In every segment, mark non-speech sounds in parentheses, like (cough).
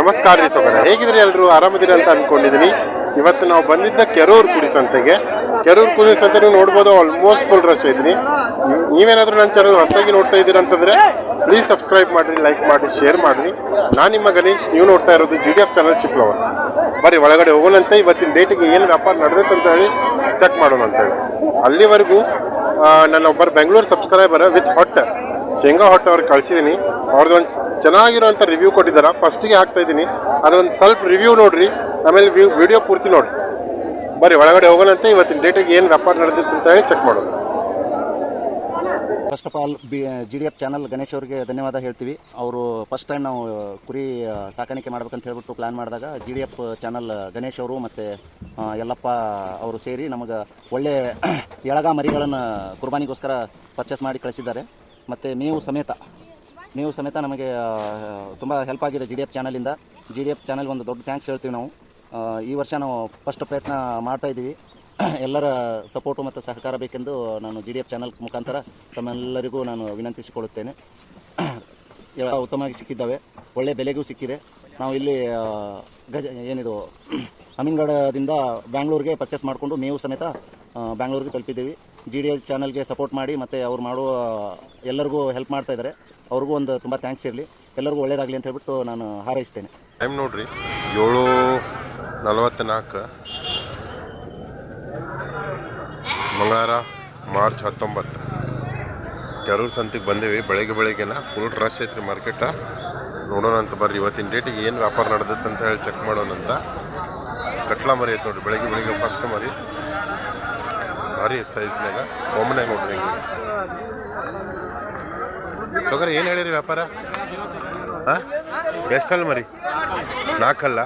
ನಮಸ್ಕಾರ ರೀ ಸೋಗರ ಹೇಗಿದ್ರಿ ಎಲ್ಲರೂ ಆರಾಮದಿರಿ ಅಂತ ಅನ್ಕೊಂಡಿದ್ದೀನಿ ಇವತ್ತು ನಾವು ಬಂದಿದ್ದ ಕೆರೂರು ಕುರಿ ಸಂತೆಗೆ. ಕೆರೂರು ಕುರಿ ಸಂತೆ ನೀವು ನೋಡ್ಬೋದು ಆಲ್ಮೋಸ್ಟ್ ಫುಲ್ ರಶ್ ಇದ್ದೀನಿ ನೀವೇನಾದರೂ ನನ್ನ ಚಾನಲ್ ಹೊಸದಾಗಿ ನೋಡ್ತಾ ಇದ್ದೀರಾ ಅಂತಂದರೆ ಪ್ಲೀಸ್ ಸಬ್ಸ್ಕ್ರೈಬ್ ಮಾಡಿರಿ ಲೈಕ್ ಮಾಡಿ ಶೇರ್ ಮಾಡಿರಿ. ನಾನು ನಿಮ್ಮ ಗಣೇಶ್, ನೀವು ನೋಡ್ತಾ ಇರೋದು ಜಿ ಡಿ ಎಫ್ ಚಾನಲ್ ಚಿಕ್ಕಲವರ್ ಬರ್ರಿ, ಒಳಗಡೆ ಹೋಗೋಣಂತೆ. ಇವತ್ತಿನ ಡೇಟಿಗೆ ಏನು ವ್ಯಾಪಾರ ನಡೆದೈತೆ ಅಂತ ಹೇಳಿ ಚೆಕ್ ಮಾಡೋಣ ಅಂತ ಹೇಳಿ ಅಲ್ಲಿವರೆಗೂ ನನ್ನ ಒಬ್ಬರು ಬೆಂಗಳೂರು ಸಬ್ಸ್ಕ್ರೈಬರ್ ವಿತ್ ಹೊಟ್ ಶೇಂಗಾ ಹೊಟ್ಟೆ ಅವ್ರಿಗೆ ಕಳಿಸಿದ್ದೀನಿ ಅವ್ರದ್ದು ಒಂದು ಚೆನ್ನಾಗಿರೋಂಥ ರಿವ್ಯೂ ಕೊಟ್ಟಿದ್ದಾರೆ ಫಸ್ಟಿಗೆ ಹಾಕ್ತಾ ಇದ್ದೀನಿ ಅದೊಂದು ಸ್ವಲ್ಪ ರಿವ್ಯೂ ನೋಡ್ರಿ. ಆಮೇಲೆ ವಿಡಿಯೋ ಪೂರ್ತಿ ನೋಡಿ ಬರೀ ಒಳಗಡೆ ಹೋಗೋಣಂತೆ ಇವತ್ತಿನ ಡೇಟಿಗೆ ಏನು ವ್ಯಾಪಾರ ನಡೆದಿತ್ತು ಅಂತ ಹೇಳಿ ಚೆಕ್ ಮಾಡೋಣ. First of all B G D F channel Ganesh ಅವರಿಗೆ ಧನ್ಯವಾದ ಹೇಳ್ತೀವಿ. ಅವರು ಫಸ್ಟ್ ಟೈಮ್ ನಾವು ಕುರಿ ಸಾಕಾಣಿಕೆ ಮಾಡ್ಬೇಕಂತ ಹೇಳ್ಬಿಟ್ಟು ಪ್ಲ್ಯಾನ್ ಮಾಡಿದಾಗ G D F channel Ganesh ಅವರು ಮತ್ತು ಯಲ್ಲಪ್ಪ ಅವರು ಸೇರಿ ನಮಗೆ ಒಳ್ಳೆ (clears throat) ಎಳಗ ಮರಿಗಳನ್ನು ಕುರ್ಬಾನಿಗೋಸ್ಕರ ಪರ್ಚೇಸ್ ಮಾಡಿ ಕಳಿಸಿದ್ದಾರೆ. ಮತ್ತು ಮೇವು ಸಮೇತ ಮೇವು ಸಮೇತ ನಮಗೆ ತುಂಬ ಹೆಲ್ಪ್ ಆಗಿದೆ ಜಿ ಡಿ ಎಫ್ ಚಾನಲಿಂದ ಜಿ ಡಿ ಎಫ್ ಚಾನಲ್ ಒಂದು ದೊಡ್ಡ ಥ್ಯಾಂಕ್ಸ್ ಹೇಳ್ತೀವಿ ನಾವು. ಈ ವರ್ಷ ನಾವು ಫಸ್ಟ್ ಪ್ರಯತ್ನ ಮಾಡ್ತಾ ಇದ್ದೀವಿ. (clears throat) ಎಲ್ಲರ ಸಪೋರ್ಟು ಮತ್ತು ಸಹಕಾರ ಬೇಕೆಂದು ನಾನು ಜಿ ಡಿ ಎಫ್ ಚಾನಲ್ ಮುಖಾಂತರ ತಮ್ಮೆಲ್ಲರಿಗೂ ನಾನು ವಿನಂತಿಸಿಕೊಳ್ಳುತ್ತೇನೆ. (clears throat) ಉತ್ತಮವಾಗಿ ಸಿಕ್ಕಿದ್ದಾವೆ. ಒಳ್ಳೆಯ ಬೆಲೆಗೂ ಸಿಕ್ಕಿದೆ. ನಾವು ಇಲ್ಲಿ ಗಜ, ಏನಿದು ಅಮಿಂಗಡದಿಂದ ಬ್ಯಾಂಗ್ಳೂರಿಗೆ ಪರ್ಚೇಸ್ ಮಾಡಿಕೊಂಡು ಮೇವು ಸಮೇತ ಬ್ಯಾಂಗ್ಳೂರಿಗೆ ತಲುಪಿದ್ದೀವಿ. ಜಿ ಡಿ ಎಲ್ ಚಾನಲ್ಗೆ ಸಪೋರ್ಟ್ ಮಾಡಿ ಮತ್ತು ಅವ್ರು ಮಾಡುವ ಎಲ್ಲರಿಗೂ ಹೆಲ್ಪ್ ಮಾಡ್ತಾ ಇದ್ದಾರೆ ಅವ್ರಿಗೂ ಒಂದು ತುಂಬ ಥ್ಯಾಂಕ್ಸ್ ಇರಲಿ. ಎಲ್ಲರಿಗೂ ಒಳ್ಳೇದಾಗಲಿ ಅಂತ ಹೇಳ್ಬಿಟ್ಟು ನಾನು ಹಾರೈಸ್ತೇನೆ. ಟೈಮ್ ನೋಡ್ರಿ. ಏಳು ನಲವತ್ತ್ನಾಲ್ಕು ಮಂಗಳವಾರ, ಮಾರ್ಚ್ ಹತ್ತೊಂಬತ್ತು. ಕೆರೂರು ಸಂತಿಗೆ ಬಂದೇವಿ. ಬೆಳಗ್ಗೆ ಬೆಳಗ್ಗೆನ ಫುಲ್ ರಶ್ ಐತ್ರಿ ಮಾರ್ಕೆಟ ನೋಡೋಣ ಅಂತ ಬರ್ರಿ. ಇವತ್ತಿನ ಡೇಟಿಗೆ ಏನು ವ್ಯಾಪಾರ ನಡೆದತ್ತಂತ ಹೇಳಿ ಚೆಕ್ ಮಾಡೋಣ ಅಂತ. ಕಟ್ಲಾ ಮರಿ ಐತೆ ನೋಡಿರಿ. ಬೆಳಗ್ಗೆ ಬೆಳಗ್ಗೆ ಫಸ್ಟ್ ಮರಿ. ಭಾರಿ ಸೈಜ್ನಾಗ ಒಮ್ಮನೆ ನೋಡ್ರಿ ಹಿಂಗೆ. ಸೊಗರ ಏನು ಹೇಳಿರಿ ವ್ಯಾಪಾರ? ಹಾಂ? ಎಷ್ಟಲ್ಲ ಮರಿ? ನಾಲ್ಕಲ್ಲ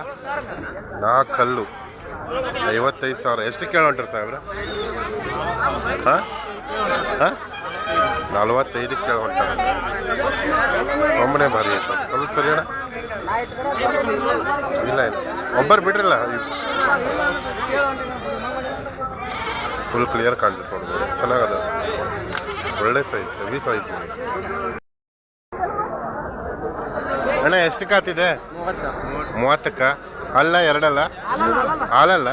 ನಾಲ್ಕಲ್ಲು ಐವತ್ತೈದು ಸಾವಿರ. ಎಷ್ಟು ಕೇಳೋಂಟ್ರಿ ಸಾಹೇಬ್ರ? ಹಾಂ? ಹಾಂ? ನಲ್ವತ್ತೈದಕ್ಕೆ ಕೇಳೋಂಟಾರ ಒಮ್ಮನೆ ಭಾರಿ ಆಯ್ತು ಸ್ವಲ್ಪ ಸರಿ ಅಣ್ಣ. ಇಲ್ಲ ಇಲ್ಲ. ಒಬ್ಬರು ಬಿಡ್ರಲ್ಲ ಫುಲ್ ಕ್ಲಿಯರ್ ಕಾಣ್ತೈತೆ ನೋಡ್ಬೋದು ಚೆನ್ನಾಗದ. ಒಳ್ಳೆ ಸೈಜ್ ಹೆವಿ ಸೈಜ್ ಅಣ್ಣ ಎಷ್ಟು ಕಾತಿದೆ ಮೂವತ್ತಕ್ಕ? ಅಲ್ಲ ಎರಡಲ್ಲ? ಹಾಲಲ್ಲ?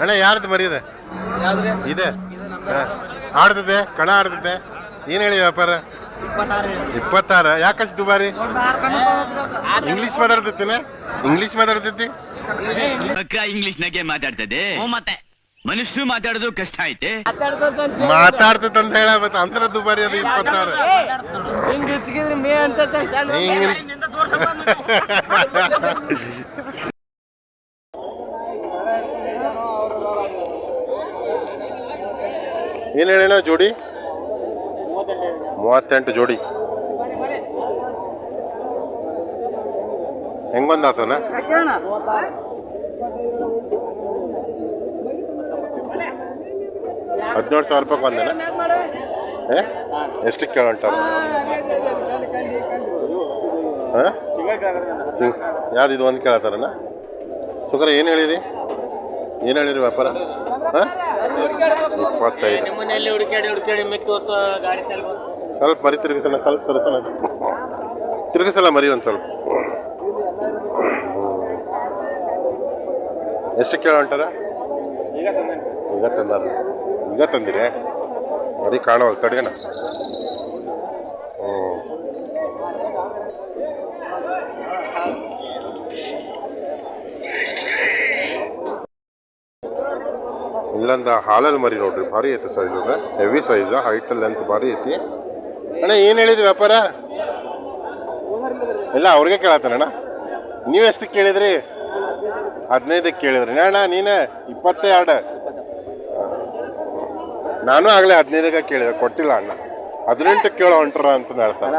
ಅಣ್ಣ ಯಾರ್ದು ಮರಿದೆ ಇದೆ. ಇದೆ ಆಡ್ತದೆ ಕಣ ಆಡ್ತದೆ. ಏನು ಹೇಳಿ ವ್ಯಾಪಾರ? ಇಪ್ಪತ್ತಾರ ಯಾಕಷ್ಟು ದುಬಾರಿ ಇಂಗ್ಲಿಷ್ ಮಾತಾಡ್ತೈತಿನ ಇಂಗ್ಲಿಷ್ ಮಾತಾಡ್ತೈತಿ ಅಕ್ಕ ಇಂಗ್ಲಿಷ್ ನಾಗೆ ಮಾತಾಡ್ತದೆ. ಮತ್ತೆ. ಮನುಷ್ಯರು ಮಾತಾಡೋದು ಕಷ್ಟ ಐತೆ. ಮಾತಾಡ್ತೈತೆ ಅಂತ ಹೇಳ. ಮತ್ತೆ ಅಂತರ ದುಬಾರಿ ಅದು ಇಪ್ಪತ್ತಾರು. ಏನ್ ಹೇಳ ಮೇ ಅಂತ ಹಿಂಗ್ ಏನು ಹೇಳೋಣ ಜೋಡಿ? ಮೂವತ್ತೆಂಟು ಜೋಡಿ. ಹೆಂಗೊಂದು ಆತನ? ಹದಿನೇಳು ಸಾವಿರ ರೂಪಾಯಿ ಬಂದೇನ? ಎಷ್ಟು ಕೇಳಂಟಾರ ಯಾವ್ದು ಇದು ಒಂದು ಕೇಳತ್ತಾರನ? ಸುಖರ ಏನು ಹೇಳಿರಿ? ಏನು ಹೇಳಿರಿ ವ್ಯಾಪಾರ? ಹಾಂ ಇಪ್ಪತ್ತೈದು. ಸ್ವಲ್ಪ ಮರಿ ತಿರುಗಿಸೋಣ ಸ್ವಲ್ಪ ಸರಸೋಣ. ತಿರುಗಿಸಲ್ಲ ಮರಿ ಒಂದು ಸ್ವಲ್ಪ. ಎಷ್ಟು ಕೇಳೋ ಹೊಂಟಾರ ಈಗ ತಂದಾರ. ಈಗ ತಂದಿರಿ? ಮರಿ ಕಾಣವಲ್ಲ ತಡ್ಗಣ ಹ್ಞೂ ಇಲ್ಲೊಂದು ಹಾಲಲ್ಲಿ ಮರಿ ನೋಡ್ರಿ ಭಾರಿ ಐತೆ ಸೈಜ್ ಅದ. ಹೆವಿ ಸೈಜ್ ಹೈಟ್ ಲೆಂತ್ ಭಾರಿ ಐತಿ. ಅಣ್ಣ ಏನು ಹೇಳಿದ್ವಿ ವ್ಯಾಪಾರ? ಇಲ್ಲ ಅವ್ರಿಗೆ ಕೇಳತ್ತಾನಣ್ಣ ನೀವು ಎಷ್ಟು ಕೇಳಿದ್ರಿ? ಹದಿನೈದಕ್ಕೆ ಕೇಳಿದ್ರಿ. ಅಣ್ಣ ನೀನೇ ಇಪ್ಪತ್ತೆರಡು. ನಾನು ಆಗಲೇ ಹದಿನೈದಕ್ಕೆ ಕೇಳಿದೆ ಕೊಟ್ಟಿಲ್ಲ ಅಣ್ಣ. ಹದಿನೆಂಟು ಕೇಳೋ ಹೊಂಟ್ರ ಅಂತ ಹೇಳ್ತಾನೆ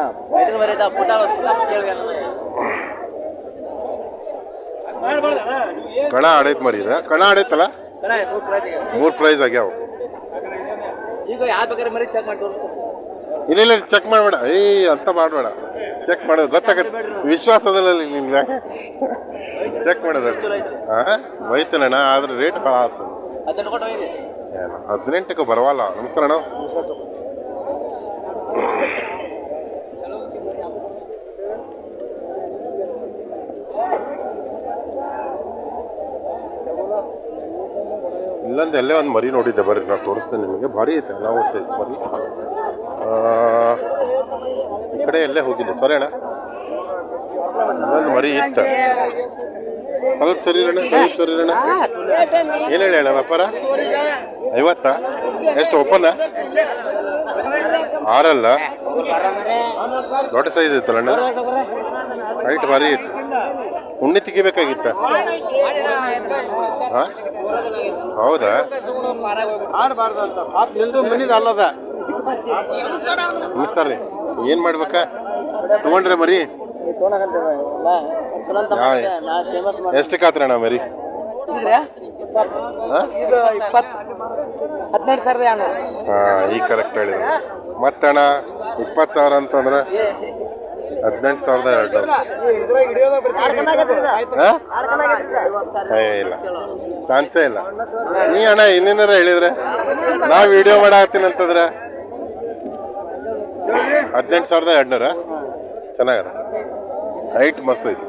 ಕಣ ಆಡೈತ್ ಮರಿ ಇದೆ. ಕಣ ಆಡೈತಲ್ಲ? ಮೂರು ಪ್ರೈಸ್ ಆಗ್ಯಾವ. ಈಗ ಯಾವ ಬೇಕಾದ್ರೆ ಮರಿ ಚೆಕ್ ಮಾಡಿ ತೋರಿಸ್ತಾರೆ ಇಲ್ಲ ಇಲ್ಲ ಚೆಕ್ ಮಾಡಬೇಡ. ಏ, ಅಂತ ಮಾಡಬೇಡ. ಚೆಕ್ ಮಾಡೋದು ಗೊತ್ತಾಗತ್ತೆ. ವಿಶ್ವಾಸದಲ್ಲಿ ನಿಮ್ಗೆ ಚೆಕ್ ಮಾಡೋದು. ಹಾಂ ಒಯ್ತೇನಣ್ಣ ಆದ್ರೆ ರೇಟ್ ಭಾಳ ಆಗ್ತದೆ ಹದಿನೆಂಟಕ್ಕೆ ಬರವಲ್ಲ. ನಮಸ್ಕಾರ ಅಣ್ಣ. ಇಲ್ಲೊಂದು ಎಲ್ಲೇ ಒಂದು ಮರಿ ನೋಡಿದ್ದೆ, ಬರ್ರಿ, ನಾನು ತೋರಿಸ್ತೇನೆ ನಿಮಗೆ. ಭಾರಿ ಐತೆ ನಾವು ಐತೆ ಮರಿ. ಈ ಕಡೆ ಎಲ್ಲೇ ಹೋಗಿದ್ದೆ ಸರಿ ಅಣ್ಣ. ಮರಿ ಇತ್ತ. ಸ್ವಲ್ಪ ಸರಿ ಅಣ್ಣ ಸ್ವಲ್ಪ ಸರಿ ಅಣ್ಣ ಏನು ಹೇಳಿ ಅಣ್ಣ ವ್ಯಾಪಾರ? ಐವತ್ತ? ಎಷ್ಟು ಓಪನ್ ಆರಲ್ಲ? ದೊಡ್ಡ ಸೈಜ್ ಇತ್ತಲ್ಲ ಅಣ್ಣ? ಹೈಟ್ ಇತ್ತು. ಉಣ್ಣೆ ತೆಗಿಬೇಕಾಗಿತ್ತ? ಹೌದಾ? ನಮಸ್ಕಾರ ರೀ. ಏನ್ ಮಾಡ್ಬೇಕ? ತಗೊಂಡ್ರೆ ಮರಿ? ಎಷ್ಟಕ್ಕೆ ಆತ್ರಣ್ಣ ಮರಿ? ಹಾಂ? ಈಗ ಕರೆಕ್ಟ್ ಹೇಳಿದ ಮತ್ತಣ್ಣ, ಇಪ್ಪತ್ತು ಸಾವಿರ ಅಂತಂದ್ರೆ ಹದಿನೆಂಟು ಸಾವಿರದ ಎರಡು ಇಲ್ಲ. ಚಾನ್ಸೇ ಇಲ್ಲ. ನೀ ಅಣ್ಣ, ಇನ್ನೇನಾರ ಹೇಳಿದ್ರೆ? ನಾ ವಿಡಿಯೋ ಮಾಡಾಕತ್ತೀನಿ ಅಂತಂದ್ರೆ ಹದಿನೆಂಟು ಸಾವಿರದ ಎರಡ್ನೂರ. ಚೆನ್ನಾಗದ. ಹೈಟ್ ಮಸ್ತ್ ಐತಿ.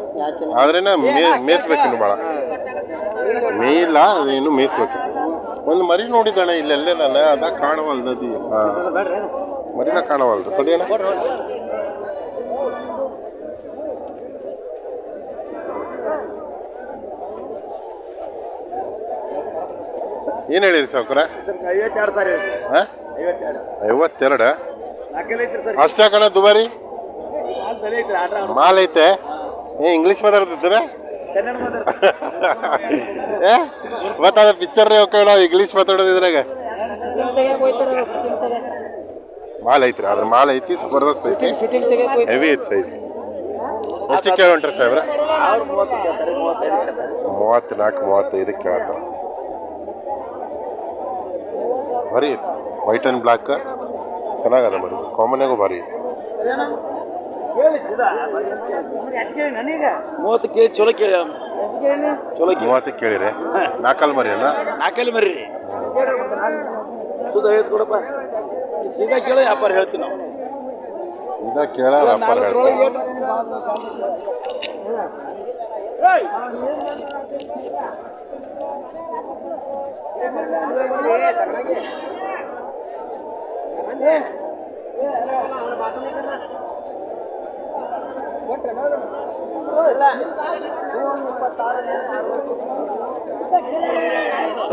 ಆದ್ರೆ ಮೇ ಮೇಯ್ಸ್ಬೇಕು ಇನ್ನು ಭಾಳ. ಮೇಯಿಲ್ಲ ಇನ್ನು ಮೇಯಿಸ್ಬೇಕು. ಒಂದು ಮರಿ ನೋಡಿದಣ ಇಲ್ಲೆಲ್ಲೇ ನಾನು ಅದ ಕಾಣವಲ್ದದಿ. ಹಾ. ಮರಿನ ಕಾಣವಲ್ದು. ತಡಿಯಣ ಏನು ಹೇಳಿರಿ ಸಾವುಕಾರ? ಐವತ್ತೆರಡು? ಅಷ್ಟೇ ಕಣ ದುಬಾರಿ. ಮಾಲ್ ಐತೆ. ಏ ಇಂಗ್ಲೀಷ್ ಮಾತಾಡ್ತಿದ್ರೆ (laughs) ಏ ಪಿಕ್ಚರ್ ನಾವು ಇಂಗ್ಲೀಷ್ ಮಾತಾಡೋದಿದ್ರಾಗ ಮಾಲ್ ಐತ್ರಿ ಅದ್ರ ಮಾಲ್ ಐತಿ ಜಬರ್ದಸ್ತ್ ಐತಿ. ಹೆವಿ ಐತಿ ಸೈಜ್ ಎಷ್ಟು ಕೇಳೋಣ್ರಿ ಸಾಹೇಬ್ರ? ಮೂವತ್ತು ನಾಲ್ಕು ಮೂವತ್ತೈದು ಕೇಳ್ತಾರೆ ಬರೀ ಐತಿ ವೈಟ್ ಆ್ಯಂಡ್ ಬ್ಲ್ಯಾಕ್ ಚೆನ್ನಾಗದ ಮರಿ. ಕಾಮನ್ಯಾಗೂ ಭಾರಿ. ಸೀದಾ ಮೂವತ್ತು ಕೇಳಿ ಚಲೋ ಕೇಳಿ ಚಲೋ ಕೇಳಿ. ಮೂವತ್ತಕ್ಕೆ ಕೇಳಿರಿ. ನಾಲ್ಕಲ್ ಮರಿ ಅಣ್ಣ ನಾಲ್ಕಲ್ಲಿ ಮರಿ ಸುದ ಐವತ್ತು ಕೊಡಪ್ಪ. ಸೀದಾ ಕೇಳಿ ವ್ಯಾಪಾರ ಹೇಳ್ತೀವಿ ನಾವು. ಸೀದಾ ಕೇಳ ವ್ಯಾಪಾರ ಹೇಳ್ತಾರೆ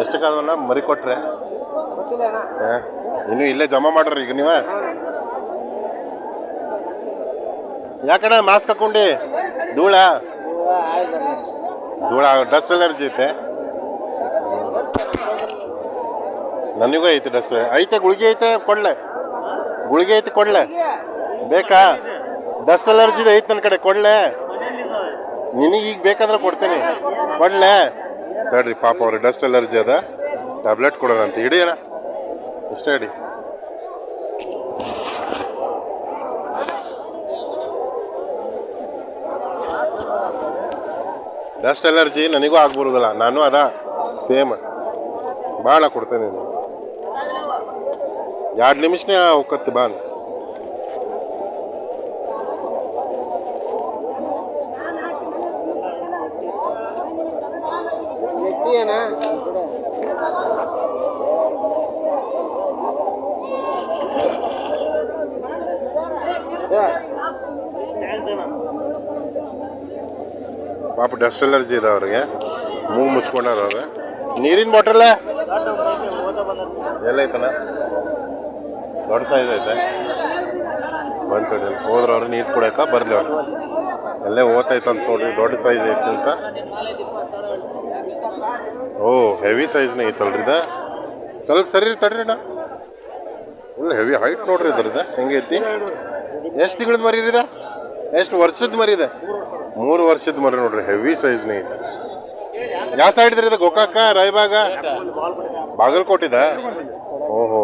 ಎಷ್ಟಕ್ಕಾದವನ್ನ ಮರಿ ಕೊಟ್ರೆ? ಇನ್ನು ಇಲ್ಲೇ ಜಮಾ ಮಾಡ್ರಿ ಈಗ ನೀವ. ಯಾಕಣ್ಣ ಮಾಸ್ಕ್ ಹಾಕೊಂಡಿ? ಧೂಳ? ಧೂಳ ಡಸ್ಟ್ ಅಲರ್ಜಿ ಐತೆ. ನನಗೂ ಐತೆ ಡಸ್ಟ್ ಐತೆ ಗುಳಿಗೆ ಐತೆ ಕೊಡ್ಲೆ. ಗುಳಿಗೆ ಐತಿ ಕೊಡ್ಲೆ. ಬೇಕಾ? ಡಸ್ಟ್ ಅಲರ್ಜಿ ಐತಿ ನನ್ನ ಕಡೆ, ಕೊಡ್ಲೆ. ನಿನಗೆ ಈಗ ಬೇಕಂದ್ರೆ ಕೊಡ್ತೇನೆ. ಕೊಡ್ಲೆ. ಬೇಡ್ರಿ ಪಾಪ ಅವ್ರಿಗೆ ಡಸ್ಟ್ ಅಲರ್ಜಿ ಅದ. ಟ್ಯಾಬ್ಲೆಟ್ ಕೊಡೋಣ ಅಂತ ಅಣ್ಣ ಇಷ್ಟೇ ಇಡಿ ಡಸ್ಟ್ ಅಲರ್ಜಿ ನನಗೂ ಆಗ್ಬಿಡುದಲ್ಲ. ನಾನು ಅದ. ಸೇಮ್. ಭಾಳ ಕೊಡ್ತೇನೆ ಎರಡು ನಿಮಿಷನೇ ಹೋಗತ್ತೆ ಬಾ ಪಾಪ ಡಸ್ಟ್ ಅಲರ್ಜಿ ಇದೆ ಅವ್ರಿಗೆ. ಮೂಗು ಮುಚ್ಕೊಂಡಾರ ಅವ್ರೆ. ನೀರಿನ ಬಾಟಲ್ ಎಲ್ಲೈತನ ದೊಡ್ಡ ಸೈಜ್ ಐತೆ ಬಂತು ಹೋದ್ರ ಅವ್ರು ನೀರು ಕುಡಿಯಕ ಬರ್ಲಿ ಅವ್ರು. ಎಲ್ಲೇ ಅಂತ ನೋಡ್ರಿ, ದೊಡ್ಡ ಸೈಜ್ ಐತೆ ಅಂತ. ಓ ಹೆವಿ ಸೈಜ್ನೇ ಐತಲ್ರಿ ಇದು. ಸ್ವಲ್ಪ ಸರಿ ತಡ್ರಿ ನಾ ಫುಲ್ ಹೆವಿ ಹೈಟ್ ನೋಡ್ರಿ ಇದ್ರದ ಹೆಂಗೈತಿ ಎಷ್ಟು ತಿಂಗಳದ ಮರಿ ಇದೆ? ಎಷ್ಟು ವರ್ಷದ ಮರಿ ಇದೆ? ಮೂರು ವರ್ಷದ ಮರಿ ನೋಡ್ರಿ ಹೆವಿ ಸೈಜ್ನೇ ಐತೆ. ಯಾವ ಸೈಡ್ ಇದ್ರಿ ಇದು? ಗೋಕಾಕ, ರಾಯಬಾಗ? ಬಾಗಲಕೋಟಿದ? ಓಹೋ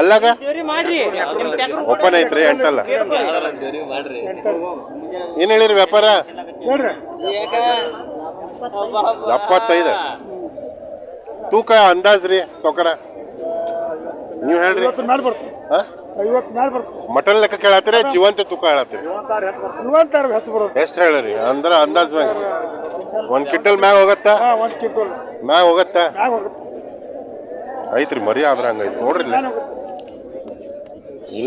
ಅಲ್ಲಾಗ? ಓಪನ್ ಐತ್ರಿ ಎಂಟಲ್ಲ. ಏನ್ ಹೇಳಿರಿ ವ್ಯಾಪಾರ? ಎಪ್ಪತ್ತೈದು. ತೂಕ ಅಂದಾಜ್ ರೀ ಸೌಕರ. ನೀವು ಹೇಳ್ರಿ. ಮಟನ್ ಲೆಕ್ಕ ಕೇಳತ್ತೀರಿ ಜೀವಂತ ತೂಕ ಹೇಳತ್ತೀರಿ? ಎಷ್ಟ್ ಹೇಳ್ರಿ ಬರೋದು? ಎಷ್ಟು ಹೇಳಿರಿ? ಅಂದ್ರ ಅಂದಾಜ್ ಮ್ಯಾಗ. ಒಂದ್ ಕ್ವಿಂಟಲ್ ಮ್ಯಾಗ ಹೋಗತ್ತಾ? ಒಂದು ಕಿಂಟಲ್. ಮ್ಯಾಗ ಹೋಗತ್ತ? ಮ್ಯಾಗ ಹೋಗುತ್ತೆ. ಐತ್ರಿ ಮರಿ ಆದ್ರೆ ಹಂಗೈತಿ ನೋಡ್ರಿ ಇಲ್ಲಿ.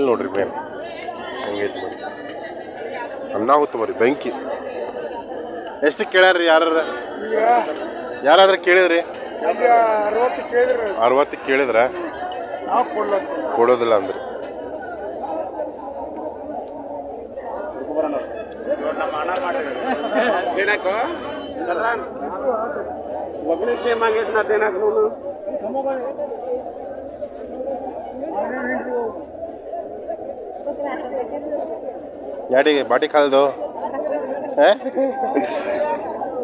ನೋಡ್ರಿ ಮೇಲೆ ಹಂಗೈತಿ ಮರಿ ಅನ್ನಾಹುತ್ತ ಮರಿ ಬೆಂಕಿ ಎಷ್ಟು ಕೇಳ್ಯಾರ್ರಿ ಯಾರ ಯಾರಾದ್ರೂ ಕೇಳಿದ್ರಿ ಅರವತ್ತು ಅರವತ್ತು ಕೊಡೋದಿಲ್ಲ ಅಂದ್ರಿ ಕೇಳಿದ್ರ ನಾವು ಸೇಮ್ ಕೊಡೋದಿಲ್ಲ ಅಂದ್ರಿ ಯಾಡಿಗೆ ಬಾಟಿ ಕಾಲ್ದು?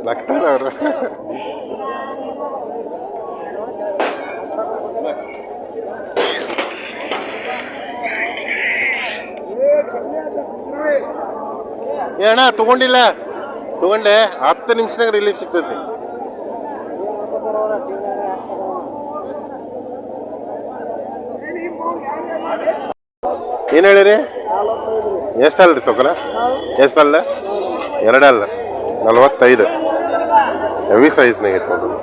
ಲಕ್ತಾರ ಅವರು. ಏ ತಗೊಂಡಿಲ್ಲ. ತಗೊಂಡೆ ಹತ್ತು ನಿಮಿಷನಾಗ ರಿಲೀಫ್ ಸಿಗ್ತೈತಿ. ಏನು ಹೇಳಿರಿ? ಎಷ್ಟಲ್ರಿ ಸೊಕಲ ಎಷ್ಟಲ್ಲ ಎರಡಲ್ಲ ನಲವತ್ತೈದು. ಹೆವಿ ಸೈಜ್ನಾಗ ಐತೆ ನೋಡ್ರಿ.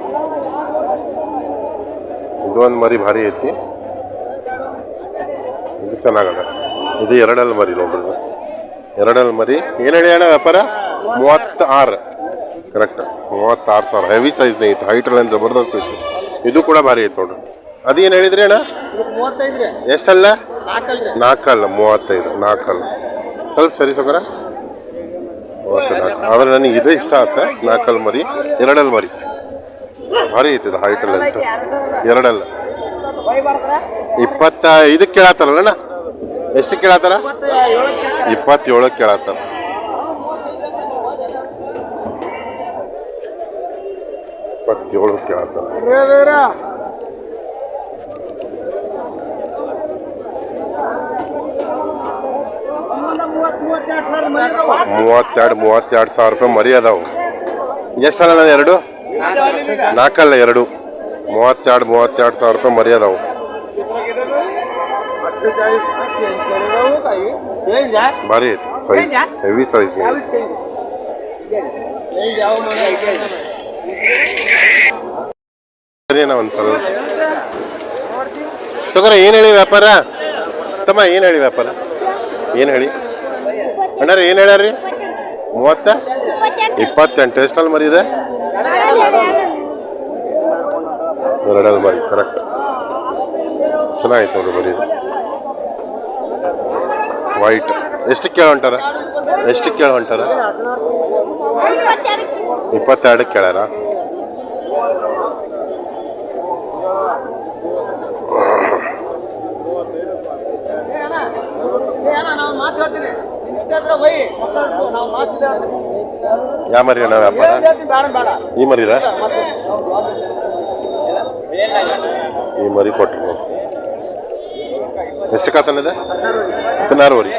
ಇದು ಒಂದು ಮರಿ ಭಾರಿ ಐತಿ. ಇದು ಚೆನ್ನಾಗಲ್ಲ ಇದು ಎರಡಲ್ಲಿ ಮರಿ ನೋಡ್ರಿ ಎರಡಲ್ಲ ಮರಿ. ಏನು ಹೇಳಿ ಅಣ್ಣ ವ್ಯಾಪಾರ? ಮೂವತ್ತಾರು. ಕರೆಕ್ಟ್ ಮೂವತ್ತಾರು ಸಾವಿರ. ಹೆವಿ ಸೈಜ್ನ ಐತೆ. ಹೈಟ್ ಎಲ್ಲ ಜಬರ್ದಸ್ತ್ ಐತಿ. ಇದು ಕೂಡ ಭಾರಿ ಐತಿ ನೋಡ್ರಿ. ಅದು ಏನು ಹೇಳಿದ್ರಿ ಅಣ್ಣ? ಎಷ್ಟಲ್ಲ? ನಾಲ್ಕಲ್ಲ ಮೂವತ್ತೈದು ನಾಲ್ಕಲ್ಲ. ಸ್ವಲ್ಪ ಸರಿ ಸೌಕರ? ಮೂವತ್ತು ನಾಲ್ಕು. ಆದ್ರೆ ನನಗೆ ಇದೇ ಇಷ್ಟ ಆತ ನಾಲ್ಕಲ್ ಮರಿ ಎರಡಲ್ ಮರಿ. ಭಾರಿ ಐತಿ ಇದು ಹೈಟ್ ಎಲ್ಲ ಅಂತ ಎರಡಲ್ಲ. ಇಪ್ಪತ್ತ ಇದಕ್ಕೆ ಕೇಳತ್ತಲ್ಲ ಎಷ್ಟು ಕೇಳತ್ತಾರ ಇಪ್ಪತ್ತೇಳಕ್ಕೆ ಕೇಳತ್ತಾರ ಇಪ್ಪತ್ತೇಳು ಕೇಳತ್ತಾರ ಮೂವತ್ತೆರಡು ಮೂವತ್ತೆರಡು ಸಾವಿರ ರೂಪಾಯಿ ಮರಿ ಅದಾವು ಎಷ್ಟಲ್ಲ ಎರಡು? ನಾಲ್ಕಲ್ಲ ಎರಡು. ಮೂವತ್ತೆರಡು ಮೂವತ್ತೆರಡು ಸಾವಿರ ರೂಪಾಯಿ ಮರಿ ಅದಾವು ಭಾರಿ ಐತಿ ಸೈಜ್ ಹೆವಿ ಸೈಜ್ ಸರಿನಾ ಒಂದು ಸಲ ಸಗರ ಏನು ಹೇಳಿ ವ್ಯಾಪಾರ? ತಮ್ಮ, ಏನು ಹೇಳಿ ವ್ಯಾಪಾರ? ಏನು ಹೇಳಿ? ಅಣ್ಣಾರ ಏನು ಹೇಳ್ಯಾರ್ರಿ? ಮೂವತ್ತ? ಇಪ್ಪತ್ತೆಂಟು. ಎಷ್ಟಲ್ಲಿ ಮರಿ ಇದೆ? ಎರಡಲ್ಲಿ ಮರಿ ಕರೆಕ್ಟ್ ಚೆನ್ನಾಗಿತ್ತು ನೋಡ್ರಿ ಮರಿ ಇದು. ವೈಟ್ ಎಷ್ಟು ಕೇಳ ಹೊಂಟಾರ? ಎಷ್ಟು ಕೇಳ ಹೊಂಟಾರ? ಇಪ್ಪತ್ತೆರಡು ಕೇಳ್ಯಾರ? ಯಾವ ಮರಿ ಅಣ್ಣ ವ್ಯಾಪಾರ? ಈ ಮರಿದ ಈ ಮರಿ ಕೊಟ್ಟರು ಎಷ್ಟು ಕಾತನಿದೆ ಹದಿನಾರು ವರಿ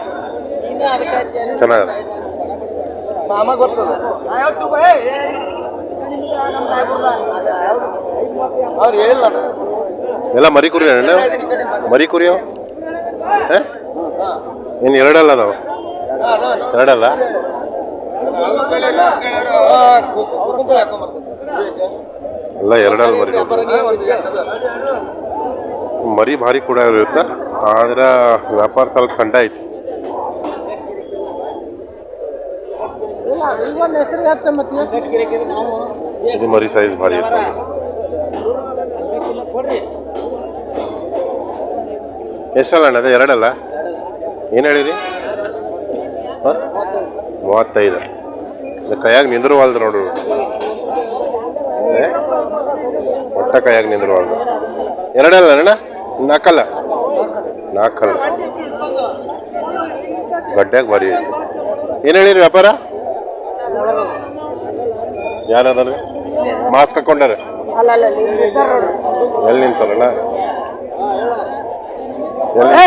ಚೆನ್ನಾಗದ? ಎಲ್ಲ ಮರಿ ಕುರಿ ಅಣ್ಣ? ಮರಿ ಕುರಿಯೋ? ಇನ್ನು ಎರಡಲ್ಲ ಅದಾವ ಎರಡಲ್ಲ? ಎಲ್ಲ ಎರಡಲ್ಲ ಮರಿ. ಮರಿ ಭಾರಿ ಕೂಡ ಇರುತ್ತೆ. ಆದ್ರೆ ವ್ಯಾಪಾರ ಸ್ವಲ್ಪ ಕಂಡ ಐತಿ. ಇದು ಮರಿ ಸೈಜ್ ಭಾರಿ ಐತೆ ಎಷ್ಟಲ್ಲ ಅಣ್ಣ, ಅದೇ ಎರಡಲ್ಲ? ಏನು ಹೇಳಿರಿ? ಮೂವತ್ತೈದು. ಕೈಯಾಗ ನಿಂದ್ರವಾಲ್ದು ನೋಡ್ರಿ? ಒಟ್ಟ ಕೈಯಾಗ ನಿಂದ್ರವಾಲ್ದು. ಎರಡಲ್ಲ ಅಣ್ಣ? ನಾಲ್ಕಲ್ಲ ನಾಲ್ಕಲ್ಲ ಗಡ್ಡ್ಯಾಗ ಬರಿ ಐತಿ. ಏನು ಹೇಳಿರಿ ವ್ಯಾಪಾರ? ಯಾರದಾರ ಮಾಸ್ಕ್ ಹಾಕೊಂಡಾರ? ಎಲ್ಲಿ ನಿಂತಾರಣ್ಣ ಎಲ್ಲಿ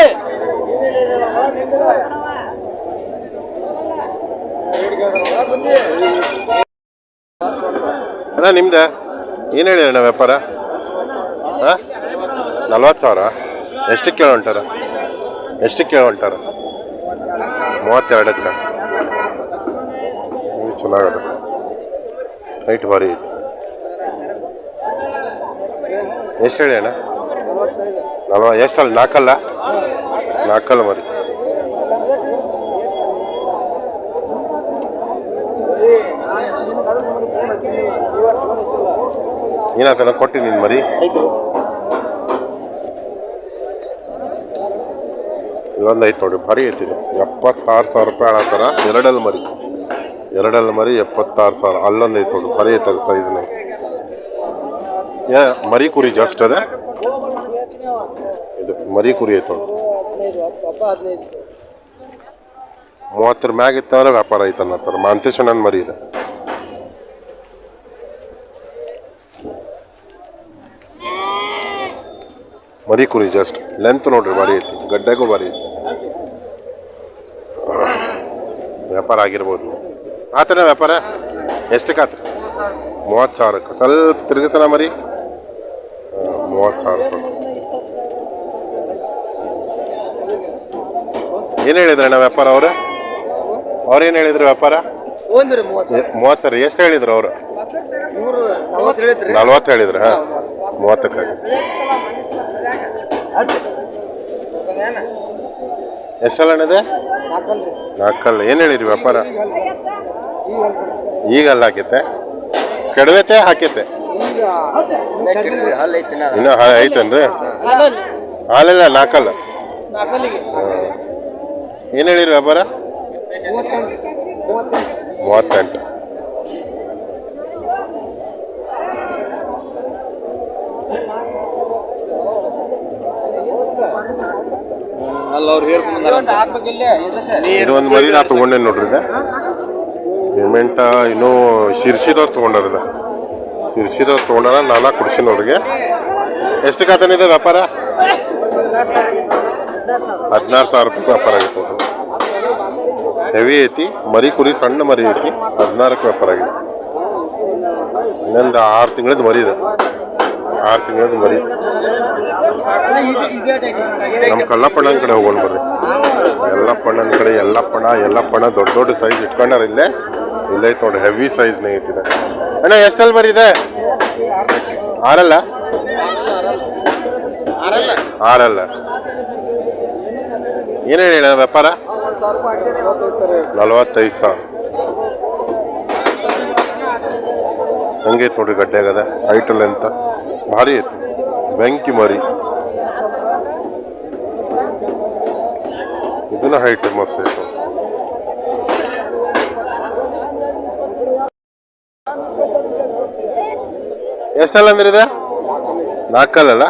ಅಣ್ಣ, ನಿಮ್ದ? ಏನು ಹೇಳಿ ಅಣ್ಣ ವ್ಯಾಪಾರ? ಹಾಂ ನಲ್ವತ್ತು ಸಾವಿರ? ಎಷ್ಟಕ್ಕೆ ಕೇಳ ಹೊಂಟಾರ ಎಷ್ಟಕ್ಕೆ ಕೇಳ ಹೊಂಟಾರ ಮೂವತ್ತೆರಡಕ್ಕೆ ಇದು ಚೆನ್ನಾಗದ. ಹೈಟ್ ಭಾರಿ ಐತಿ. ಎಷ್ಟು ಹೇಳಿ ಅಣ್ಣ? ನಲ್ವ ಎಷ್ಟಲ್ಲ ನಾಲ್ಕಲ್ಲ? ನಾಲ್ಕಲ್ಲ ಮರಿ. ಏನಾತನ ಕೊಟ್ಟಿ ನಿನ್ ಮರಿ. ಇಲ್ಲೊಂದು ಐತೆ ನೋಡಿ, ಭಾರಿ ಐತಿ ಇದು. ಎಪ್ಪತ್ತಾರು ಸಾವಿರ ರೂಪಾಯಿ ಆಡತ್ತಾರ ಎರಡಲ್ಲಿ ಮರಿ. ಎರಡಲ್ಲಿ ಮರಿ ಎಪ್ಪತ್ತಾರು ಸಾವಿರ, ಅಲ್ಲೊಂದು ನೋಡಿ, ಭಾರಿ ಐತೆ ಅದು ಸೈಜ್ನ ಏ, ಮರಿ ಕುರಿ ಜಸ್ಟ್ ಅದೇ? ಇದು, ಮರಿ ಕುರಿ ಐತೆ ಮೂವತ್ತರ ಮ್ಯಾಗ ಇತ್ತಂದ್ರೆ ವ್ಯಾಪಾರ ಐತೆ ಅನ್ನತ್ತಾರ ಮಾಂತೇಶಣ್ಣನ ಮರಿ ಇದೆ. ಮರಿ ಕುರಿ ಜಸ್ಟ್ ಲೆಂತ್ ನೋಡ್ರಿ ಭಾರಿ ಐತಿ ಗಡ್ಡೆಗೂ ಭಾರಿ ಐತಿ. ವ್ಯಾಪಾರ ಆಗಿರ್ಬೋದು. ಆತನ ವ್ಯಾಪಾರ? ಎಷ್ಟಕ್ಕೆ ಆತ ಮೂವತ್ತು ಸಾವಿರಕ್ಕೆ. ಸ್ವಲ್ಪ ತಿರುಗಿಸಲ ಮರಿ. ಮೂವತ್ತು ಸಾವಿರ ಏನು ಹೇಳಿದ್ರು ಅಣ್ಣ ವ್ಯಾಪಾರ ಅವರು? ಅವ್ರು ಏನು ಹೇಳಿದ್ರು ವ್ಯಾಪಾರ? ಮೂವತ್ತು ಸಾವಿರ. ಎಷ್ಟು ಹೇಳಿದ್ರು ಅವರು? ನಲ್ವತ್ತು ಹೇಳಿದ್ರು. ಹಾಂ ಮೂವತ್ತಕ್ಕೆ ಎಷ್ಟಲ್ಲ ಅಣ್ಣ ಇದೆ ನಾಲ್ಕಲ್ರಿ. ನಾಲ್ಕಲ್ಲ. ಏನು ಹೇಳಿರಿ ವ್ಯಾಪಾರ? ಈಗ ಅಲ್ಲಿ ಹಾಕೈತೆ? ಕೆಡವೈತೆ ಹಾಕೈತೆ? ಇನ್ನು ಐತೇನ್ರಿ? ಹಾಲಿಲ್ಲ ನಾಲ್ಕಲ್ಲ. ಏನು ಹೇಳಿರಿ ವ್ಯಾಪಾರ? ಮೂವತ್ತೆಂಟು. ಅಲ್ಲ, ಅವ್ರು ಹೇಳ್ಕೊಂಡ್ ಇದು ಒಂದು ಮರಿ ನಾ ತಗೊಂಡೆ ನೋಡ್ರಿ ಇದು. ಪೇಮೆಂಟ ಇನ್ನೂ ಶಿರ್ಸಿದವ್ರು ತೊಗೊಂಡಾರದ ಶಿರ್ಸಿದವ್ರು ತೊಗೊಂಡಾರ ನಾನಾ ಕೊಡ್ಸಿನ ಅವ್ರಿಗೆ. ಎಷ್ಟು ಖಾತನಿದೆ ವ್ಯಾಪಾರ? ಹದಿನಾರು ಸಾವಿರ ರೂಪಾಯಿ ವ್ಯಾಪಾರ ಆಗಿತ್ತು ಹೆವಿ ಐತಿ, ಮರಿ ಕುರಿ, ಸಣ್ಣ ಮರಿ ಐತಿ, ಹದಿನಾರಕ್ಕೆ ವ್ಯಾಪಾರ ಆಗಿದೆ. ಇನ್ನೊಂದು ಆರು ತಿಂಗಳದ್ದು ಮರಿ ಇದೆ. ಆರು ತಿಂಗಳದ್ದು ಮರಿ. ನಮ್ಮ ಕಳ್ಳಪ್ಪಣ್ಣನ ಕಡೆ ಹೋಗೋಣ ಬರ್ರಿ. ಎಲ್ಲಪ್ಪಣ್ಣನ ಕಡೆ ಎಲ್ಲಪ್ಪಣ ಎಲ್ಲಪ್ಪಣ ದೊಡ್ಡ ದೊಡ್ಡ ಸೈಜ್ ಇಟ್ಕೊಂಡಾರ ಇಲ್ಲೇ. ಇಲ್ಲೇ ಐತೆ ನೋಡಿ ಹೆವಿ ಸೈಜ್ ಐತಿದೆ ಅಣ್ಣ, ಎಷ್ಟಲ್ಲಿ ಬರಿದೆ ಆರಲ್ಲ? ಆರಲ್ಲ. ಆರಲ್ಲ ಹೇಳಿ ಅಣ್ಣ, ವ್ಯಾಪಾರ? ನಲವತ್ತೈದು ಸಾವಿರ. ಹಂಗೈತೆ ನೋಡ್ರಿ ಗಡ್ಡೆ ಆಗದ ಹೈಟಲ್ ಅಂತ ಭಾರಿ ಐತಿ. ಬೆಂಕಿ ಮರಿ. ಇದನ್ನ ಹೈಟ್ ಮಸ್ತ್ ಎಷ್ಟಲ್ಲ ಅಂದ್ರೆ ಇದೆ? ನಾಲ್ಕಲ್ಲ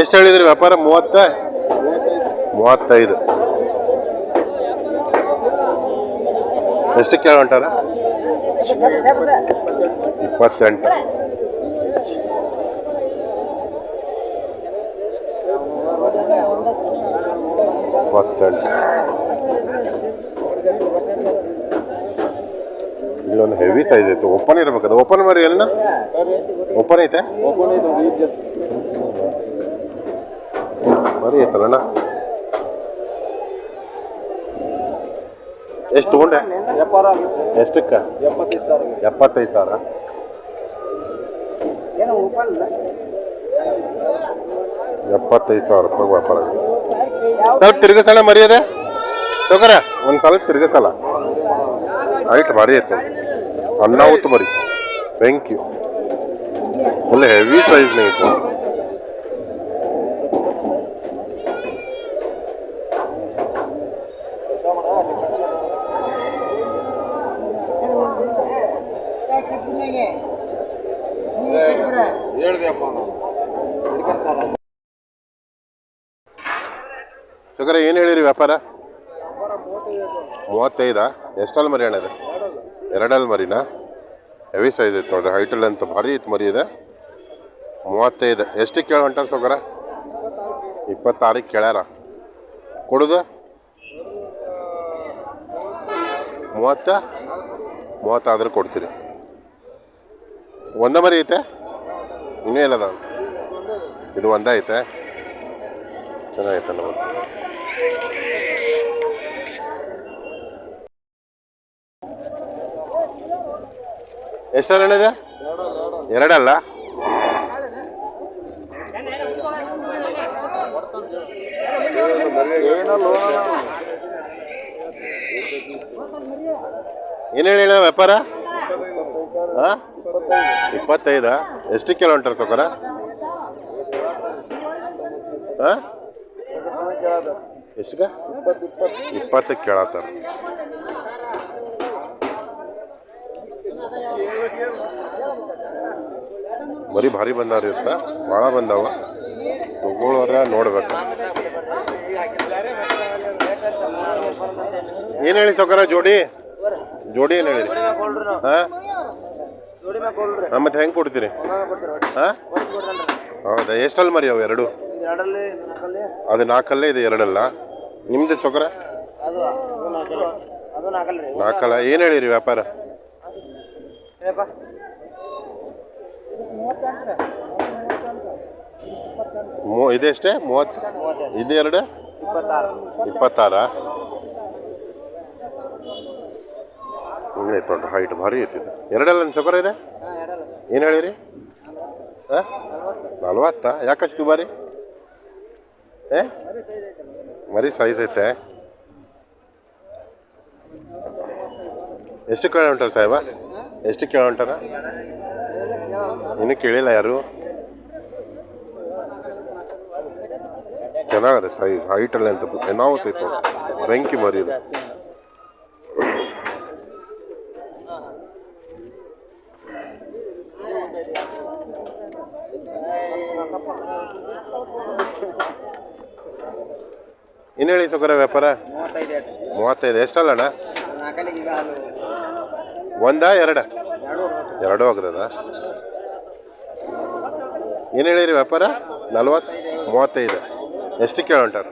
ಎಷ್ಟು ಹೇಳಿದ್ರಿ ವ್ಯಾಪಾರ? ಮೂವತ್ತ? ಮೂವತ್ತೈದು. ಎಷ್ಟು ಕೇಳ ಹೊಂಟಾರ ಇಪ್ಪತ್ತೆಂಟು. ಇಪ್ಪತ್ತೆಂಟು ಇಲ್ಲೊಂದು ಹೆವಿ ಸೈಜ್ ಐತೆ ಓಪನ್ ಅದು ಓಪನ್ ಮರಿ ಎಲ್ಲ ಓಪನ್ ಐತೆ? ಮರಿ ಐತಲ್ಲಣ್ಣ? ಎಷ್ಟು ತಗೊಂಡೆ ಎಷ್ಟಕ್ಕೆ? ಎಪ್ಪತ್ತೈದು ಸಾವಿರ. ಎಪ್ಪತ್ತೈದು ಸಾವಿರ ರೂಪಾಯಿ ವ್ಯಾಪಾರ ಆಗಿದೆ. ಸ್ವಲ್ಪ ತಿರುಗಿಸೋಣ ಮರ್ಯಾದೆ? ಸೌಕರ ಒಂದು ಸ್ವಲ್ಪ ತಿರುಗಿಸಲ್ಲ. ಆಯ್ತು ಭಾರಿ ಐತೆ. ಅನ್ನ ಬರಿ ಮರಿ ಯು ಒಳ್ಳೆ ಹೆವಿ ಪ್ರೈಸ್ ಐತೆ ಹೇಳಿದೆಪ್ಪ ನಾವು ಹುಡ್ಕಂತಾರ ಸೌಕರ ಏನು ಹೇಳಿರಿ ವ್ಯಾಪಾರ ಮೂವತ್ತೈದಾ ಎಷ್ಟಲ್ಲಿ ಮರಿ ಅಣ್ಣ ಇದೆ? ಎರಡಲ್ಲಿ ಮರಿನಾ? ಹೆವಿ ಸೈಜ್ ಐತೆ ನೋಡ್ರಿ ಹೈಟ್ ಅಂತ ಭಾರಿ ಐತೆ ಮರಿ ಇದೆ. ಮೂವತ್ತೈದು. ಎಷ್ಟಕ್ಕೆ ಕೇಳಿ ಹೊಂಟಾರ ಸೌಕರ ಇಪ್ಪತ್ತಾರಕ್ಕೆ ಕೇಳ್ಯಾರ? ಕೊಡುದು? ಮೂವತ್ತ? ಮೂವತ್ತಾದ್ರೆ ಕೊಡ್ತೀರಿ. ಒಂದ ಮರಿ ಐತೆ? ಇನ್ನೂ ಇಲ್ಲ ಅದಾವ ಇದು ಒಂದೇ ಐತೆ? ಚೆನ್ನಾಗೈತೆ ನಮಗೆ ಎಷ್ಟು ಇದೆ? ಎರಡಲ್ಲ? ಏನೇನು ಹೇಳ ವ್ಯಾಪಾರ? ಹಾಂ ಇಪ್ಪತ್ತೈದ. ಎಷ್ಟು ಕಿಲೋಮೀಟರ್ ಸೊಕರ? ಹಾಂ ಎಷ್ಟು ಇಪ್ಪತ್ತು ಕೇಳತ್ತಾರ. ಬರೀ ಭಾರಿ ಬಂದಾರ ಇವತ್ತ ಭಾಳ ಬಂದಾವ. ತಗೊಳ್ಳೋರ ನೋಡ್ಬೇಕು. ಏನು ಹೇಳಿ ಸೌಕರ? ಜೋಡಿ? ಜೋಡಿ ಏನು ಹೇಳಿ ಹಾಂ? ಮತ್ತೆ ಹೆಂಗೆ ಕೊಡ್ತೀರಿ? ಹಾಂ? ಹೌದಾ? ಎಷ್ಟಲ್ಲಿ ಮರಿ ಅವು ಎರಡು? ಅದು ನಾಲ್ಕಲ್ಲೇ ಇದೆ ಎರಡಲ್ಲ. ನಿಮ್ದು ಸೊಕರ? ನಾಲ್ಕಲ್ಲ. ಏನು ಹೇಳಿರಿ ವ್ಯಾಪಾರ? ಇದೆಷ್ಟೇ ಮೂವತ್ತು? ಇದು ಎರಡು? ಇಪ್ಪತ್ತಾರು. ನೋಡ್ರಿ ಹೈಟ್ ಭಾರಿ ಐತಿ ಎರಡೆಲ್ಲ ಸೊಕರ ಇದೆ? ಏನು ಹೇಳಿರಿ ಹಾಂ ನಲ್ವತ್ತಾ? ಯಾಕಷ್ಟು ಬಾರಿ ಏ? ಮರಿ ಸೈಜ್ ಐತೆ. ಎಷ್ಟು ಕೇಳ ಹೊಂಟಾರ ಸಾಹೇಬ? ಎಷ್ಟು ಕೇಳ ಹೊಂಟಾರ ಇನ್ನೂ ಕೇಳಿಲ್ಲ ಯಾರು? ಚೆನ್ನಾಗದೆ ಸೈಜ್ ಹೈಟಲ್ಲಿ ಅಂತ ನಾವು ಬೆಂಕಿ ಮರಿ ಇದು ಇನ್ನು ಹೇಳಿ ಸುಕರ ವ್ಯಾಪಾರ? ಮೂವತ್ತೈದು. ಎಷ್ಟಲ್ಲ ಮೂವತ್ತೈದು ಎಷ್ಟಲ್ಲಣ್ಣ ಒಂದಾ ಎರಡ ಎರಡು? ಎರಡೂ ಆಗ್ತದ? ಏನು ಹೇಳಿರಿ ವ್ಯಾಪಾರ? ನಲ್ವತ್ತು ಮೂವತ್ತೈದು. ಎಷ್ಟು ಕೇಳೋಂಟಾರ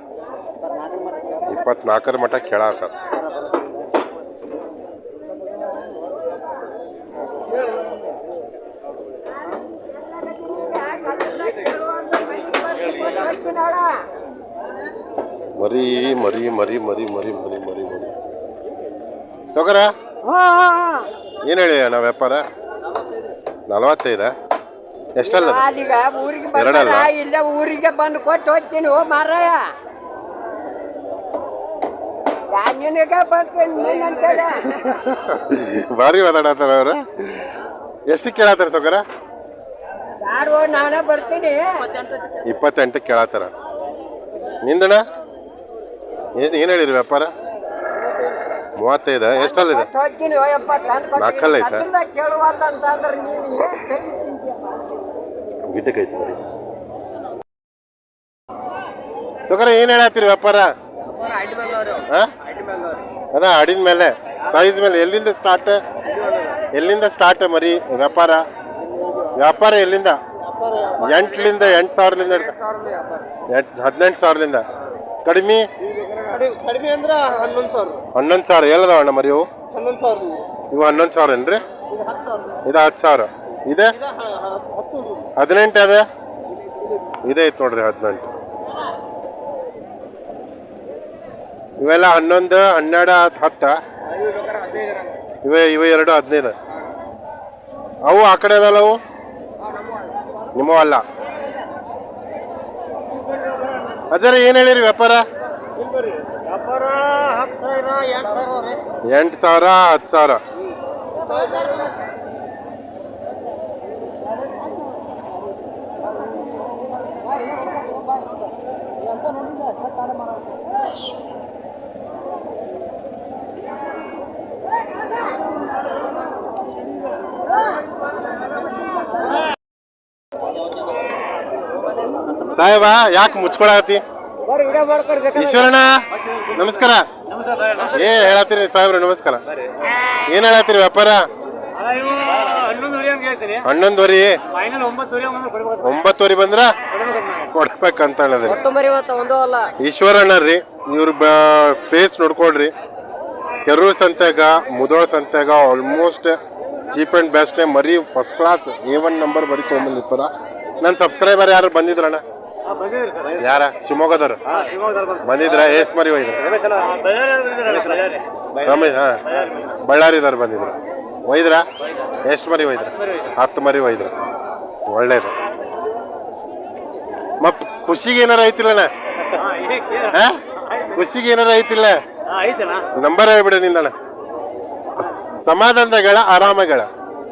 ಇಪ್ಪತ್ನಾಲ್ಕರ ಮಟ್ಟ ಕೇಳತ್ತಾರ ಮರಿ ಮರಿ ಮರಿ ಮರಿ ಮರಿ ಮರಿ ಮರಿ ಮರಿ. ಸೌಕರ ಏನು ಹೇಳಿ ಅಣ್ಣ ವ್ಯಾಪಾರ? ನಲವತ್ತೈದ? ಎಷ್ಟಲ್ಲ? ಅಲ್ಲಿಗ ಊರಿಗೆ ಎರಡಲ್ಲ? ಇಲ್ಲ ಊರಿಗೆ ಬಂದು ಕೊಟ್ಟು ಹೋಗ್ತೀನಿ ಓ ಮಾರಾಯ. ನಿನಗ ಬರ್ತೀನಿ ನೀನಂತೇಳಿ ಭಾರಿ ಮಾತಾಡತ್ತಾರ ಅವ್ರ. ಎಷ್ಟು ಕೇಳತ್ತಾರ ಸೌಕರ? ಯಾರು ನಾನೇ ಬರ್ತೀನಿ. ಇಪ್ಪತ್ತೆಂಟು ಕೇಳತ್ತಾರ. ನಿಂದಣ ಏನು ಏನು ಹೇಳಿರಿ ವ್ಯಾಪಾರ? ಮೂವತ್ತೈದು? ಎಷ್ಟಲ್ಲಿದೆ ಕೊಟ್ಟು ಹೋಗ್ತೀನಿ ಓ ಯಪ್ಪ ತಂದು ನಾಲ್ಕಲ್ಲ ಐತಾ? ಕೇಳುವಲ್ಲ ಅಂತಂದ್ರೆ ನೀನು ಏನ್ ಕೈ ತಿಂತೀಯಪ್ಪ? ಗಿಡ್ಡಕ್ಕೈತಿ ಮರಿ ಏನ್ ಏನು ಹೇಳತ್ತೀರಿ ವ್ಯಾಪಾರ? ಅದ ಆಡಿದ ಮೇಲೆ ಸೈಜ್ ಮೇಲೆ ಎಲ್ಲಿಂದ ಸ್ಟಾರ್ಟ್ ಎಲ್ಲಿಂದ ಸ್ಟಾರ್ಟ್ ಮರಿ ವ್ಯಾಪಾರ? ವ್ಯಾಪಾರ ಎಲ್ಲಿಂದ? ಎಂಟ್ಲಿಂದ ಎಂಟು ಸಾವಿರಲಿಂದ ಎಂಟು ಹದಿನೆಂಟು ಸಾವಿರಲಿಂದ ಕಡಿಮೆ? ಹನ್ನೊಂದು ಸಾವಿರ. ಎಲ್ಲದಾವ ಅಣ್ಣ ಮರಿ ಇವು ಹನ್ನೊಂದು ಸಾವಿರ ಏನ್ರಿ? ಇದು ಹತ್ತು ಸಾವಿರ. ಇದು? ಹದಿನೆಂಟು ಅದೇ ಇದೆ ಐತೆ ನೋಡ್ರಿ ಹದಿನೆಂಟು. ಇವೆಲ್ಲ ಹನ್ನೊಂದು ಹನ್ನೆರಡು ಹತ್ತು? ಇವೆ ಇವೆ ಎರಡು ಹದಿನೈದು. ಅವು ಆ ಕಡೆ ಅದಲ್ಲ ಅವು? ನಿಮ್ಮವು ಅಲ್ಲ. ಅದರ ಏನು ಹೇಳಿರಿ ವ್ಯಾಪಾರ? ಎಂಟು ಸಾವಿರ ಹತ್ತು ಸಾವಿರ. ಸಾಹೇಬ, ಯಾಕೆ ಮುಚ್ಕೊಳತಿ ಈಶ್ವರಣ ನಮಸ್ಕಾರ. ಏ, ಹೇಳತ್ತೀರಿ ಸಾಹೇಬ್ರ, ನಮಸ್ಕಾರ. ಏನ್ ಹೇಳತ್ತೀರಿ ವ್ಯಾಪಾರ? ಹನ್ನೊಂದುವರಿ. ಒಂಬತ್ತುವರೆ ಬಂದ್ರ ಕೊಡ್ಬೇಕಂತ ಹೇಳಿದ್ರಿ. ರೀ ಇವ್ರ ಫೇಸ್ ನೋಡ್ಕೊಳ್ರಿ. ಕೆರೂರು ಸಂತ್ಯಾಗ ಮುದೋಳ ಸಂತ್ಯಾಗ ಆಲ್ಮೋಸ್ಟ್ ಚೀಪ್ ಆ್ಯಂಡ್ ಬೆಸ್ಟ್ ಮರಿ first class A one number ಬರೀ ತೊಗೊಂಬಂದಿರ್ತಾರ. ನನ್ನ ಸಬ್ಸ್ಕ್ರೈಬರ್ ಯಾರು ಬಂದಿದ್ರಣ್ಣ? ಯಾರ? ಶಿವಮೊಗ್ಗದವ್ರು? ಬಂದಿದ್ರ ಏಸ್ ಮರಿ ಒಯ್ದ್ರ. ರಮೇಶ್ ಹಾ. ಬಳ್ಳಾರಿದವ್ರು ಬಂದಿದ್ರು. ಒಯ್ದ್ರ? ಎಷ್ಟು ಮರಿ ಒಯ್ದ್ರ. ಹತ್ತು ಮರಿ ಒಯ್ದ್ರ. ಒಳ್ಳೇದು. ಮತ್ ಖುಷಿಗೆ ಏನಾರ ಐತಿಲ್ಲಣ್ಣ ಹಾ ಖುಷಿಗೆ ಏನಾರ ಐತಿಲ್ಲ? ನಂಬರ್ ಹೇಳ್ಬಿಡ ನಿಂದಣ್ಣ. ಸಮಾಧಾನಗಳ ಆರಾಮಗಳ.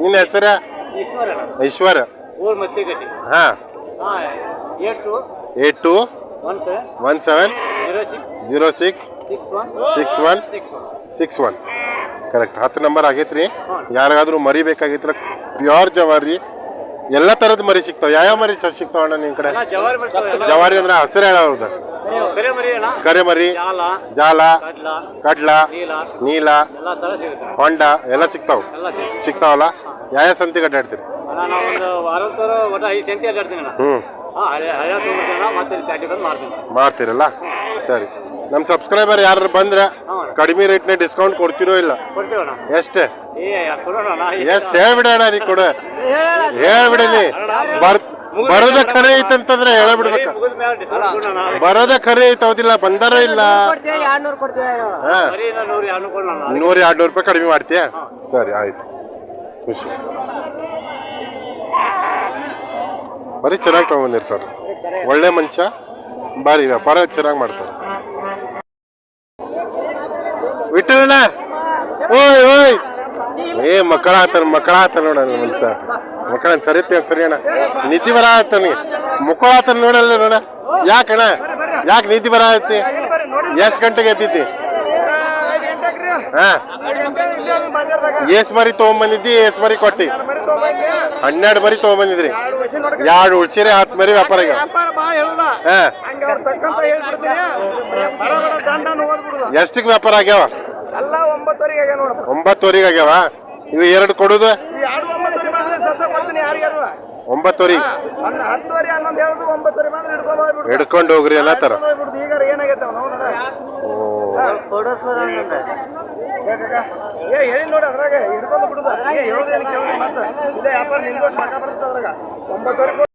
ನಿನ್ನ ಹೆಸರ? ಈಶ್ವರ ಹಾ eight? Two one seven? Zero six? Six? One? Six one? Correct ಹತ್ತು ನಂಬರ್ ಆಗೈತ್ರಿ. ಯಾರಿಗಾದ್ರೂ ಮರಿ ಬೇಕಾಗಿತ್ರ ಪ್ಯೂರ್ ಜವಾರಿ. ಎಲ್ಲ ಥರದ ಮರಿ ಸಿಗ್ತಾವ. ಯಾವ ಮರಿ ಸಿಗ್ತಾವ ಅಣ್ಣ ನಿಮ್ ಕಡೆ? ಜವಾರಿ ಅಂದ್ರೆ ಹಸಿರು ಹೇಳೋದು ಕರೆ ಮರಿ ಜಾಲ ಕಡ್ಲ ನೀಲ ಹೊಂಡ ಎಲ್ಲ ಸಿಗ್ತಾವ. ಸಿಗ್ತಾವಲ್ಲ? ಯಾವ ಸಂತಿ ಅಡ್ಡಾಡ್ತೀರಿ ಹ್ಞೂ ಮಾಡ್ತೀರಲ್ಲ ಸರಿ. ನಮ್ಮ ಸಬ್ಸ್ಕ್ರೈಬರ್ ಯಾರು ಬಂದ್ರೆ ಕಡಿಮೆ ರೇಟ್ನ ಡಿಸ್ಕೌಂಟ್ ಕೊಡ್ತಿರೋ ಇಲ್ಲ? ಎಷ್ಟೇ? ಎಷ್ಟು? ಹೇಳ್ಬಿಡೋಣ ನೀ ಕೊಡು. ಹೇಳ್ಬಿಡಲಿ ಬರ್ ಬರೋದ ಖರೆ ಐತಂತಂದ್ರೆ ಹೇಳ್ಬಿಡ್ಬೇಕ. ಬರೋದ ಖರೆ ಐತೆ ಹೌದಿಲ್ಲ? ಬಂದಾರ ಇಲ್ಲ? ನೂರ ಎರಡು ನೂರ ರೂಪಾಯಿ ಕಡಿಮೆ ಮಾಡ್ತೀಯಾ? ಸರಿ ಆಯ್ತು. ಖುಷಿ. ಬರೀ ಚೆನ್ನಾಗಿ ತಗೊಂಡಿರ್ತಾರೆ ಒಳ್ಳೆ ಮನುಷ್ಯ ಬಾರಿ ವ್ಯಾಪಾರ ಚೆನ್ನಾಗಿ ಮಾಡ್ತಾರೆ. ವಿಠಲಣ್ಣ ಓಯ್ ಓಯ್! ಏ, ಮಕ್ಕಳ ಆತನ ಮಕ್ಕಳ ಆತನ ನೋಡ ಮನುಷ್ಯ. ಮಕ್ಕಳ ಸರಿ ಸರಿ ಅಣ್ಣ ಬರ ಆತನಿಗೆ. ಮಕ್ಕಳ ಆತನ ನೋಡಲ್ಲ ನೋಡ ಯಾಕಣ್ಣ ಯಾಕೆ ನೀತಿ ಬರ ಆತಿ? ಎಷ್ಟು ಗಂಟೆಗೆ ಹಾ ಏಸ್ ಮರಿ ತಗೊಂಬಂದಿದ್ದಿ ಏಸ್ ಮರಿ ಕೊಟ್ಟಿ. ಹನ್ನೆರಡು ಮರಿ ತಗೊಂಬಂದಿದ್ರಿ. ಎರಡು ಉಳ್ಸಿರಿ ಹತ್ತು ಮರಿ ವ್ಯಾಪಾರ ಎಷ್ಟಕ್ಕೆ ವ್ಯಾಪಾರ ಆಗ್ಯಾವ? ಒಂಬತ್ತುವರೆಗೆ ಆಗ್ಯಾವ? ಇವು ಎರಡು ಕೊಡುದು? ಒಂಬತ್ತುವರೆ ಹಿಡ್ಕೊಂಡು ಹೋಗ್ರಿ ಎಲ್ಲ ಹೋಗ್ಬಿಡುದು ಏ ಹೇಳಿ ನೋಡಿ ಅದ್ರಾಗ, ಹಿಡ್ಕೊಂಡು ಬಿಡುದು. ಏ ಹೇಳೋದೇನು ಕೇಳಿ ಮತ್ತೆ. ಇಲ್ಲ ವ್ಯಾಪಾರ ನಿಲ್ಕೊಂಡು ಮಕ ಬರ್ತದೆ ಅದ್ರಾಗ. ಒಂಬತ್ತುವರೆ